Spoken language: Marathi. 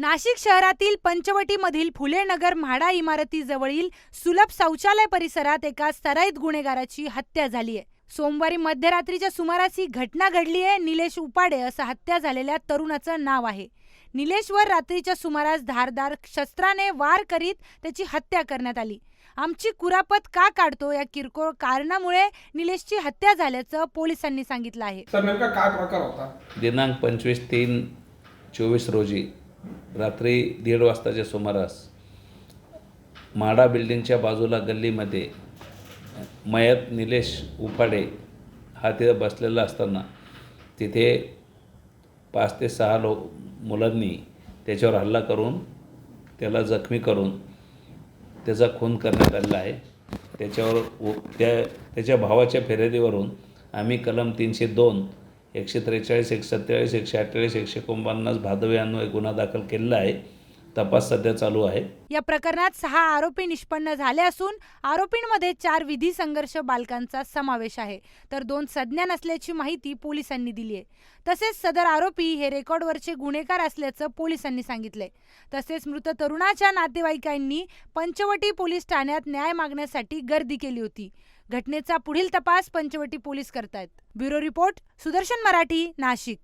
नाशिक शहरातील पंचवटीमधील फुले नगर म्हाडा इमारतीजवळील सुलभ शौचालय परिसरात एका सराईत गुन्हेगाराची हत्या झाली आहे. सोमवारी मध्यरात्रीच्या सुमारास ही घटना घडली आहे. निलेश उपाडे असं हत्या झालेल्या तरुणाचं नाव आहे. निलेशवर रात्रीच्या सुमारास धारदार शस्त्राने वार करीत त्याची हत्या करण्यात आली. आमची कुरापत का काढतो या किरकोळ कारणामुळे निलेशची हत्या झाल्याचं पोलिसांनी सांगितलं आहे. सर नेमका काय प्रकार होता? दिनांक पंचवीस तीन चोवीस रोजी रात्री दीड वाजताच्या सुमारास माडा बिल्डिंगच्या बाजूला गल्लीमध्ये मयत निलेश उपाडे हा तिथं बसलेला असताना तिथे पाच ते सहा लो मुलांनी त्याच्यावर हल्ला करून त्याला जखमी करून त्याचा खून करण्यात आलेला आहे. त्याच्यावर उ त्या त्याच्या भावाच्या फिर्यादीवरून आम्ही कलम तीनशे दोन एकशे त्रेचाळीस एकशे सत्तेचाळीस एकशे अठ्ठेचाळीस एकशे एकोणपन्नास भादवे अन्वये गुन्हा दाखल केलेला आहे. तपास सध्या चालू आहे. या प्रकरणात सहा आरोपी निष्पन्न झाले असून आरोपींमध्ये चार विधी संघर्ष बालकांचा समावेश आहे. तर दोन संज्ञा नसल्याची माहिती पोलिसांनी दिली आहे. तसेच सदर आरोपी हे रेकॉर्डवरचे गुन्हेगार असल्याचं पोलिसांनी सांगितलंय. तसेच मृत तरुणाच्या नातेवाईकांनी पंचवटी पोलीस ठाण्यात न्याय मागण्यासाठी गर्दी केली होती. घटनेचा पुढील तपास पंचवटी पोलीस करतायत. Bureau report Sudarshan Marathi Nashik.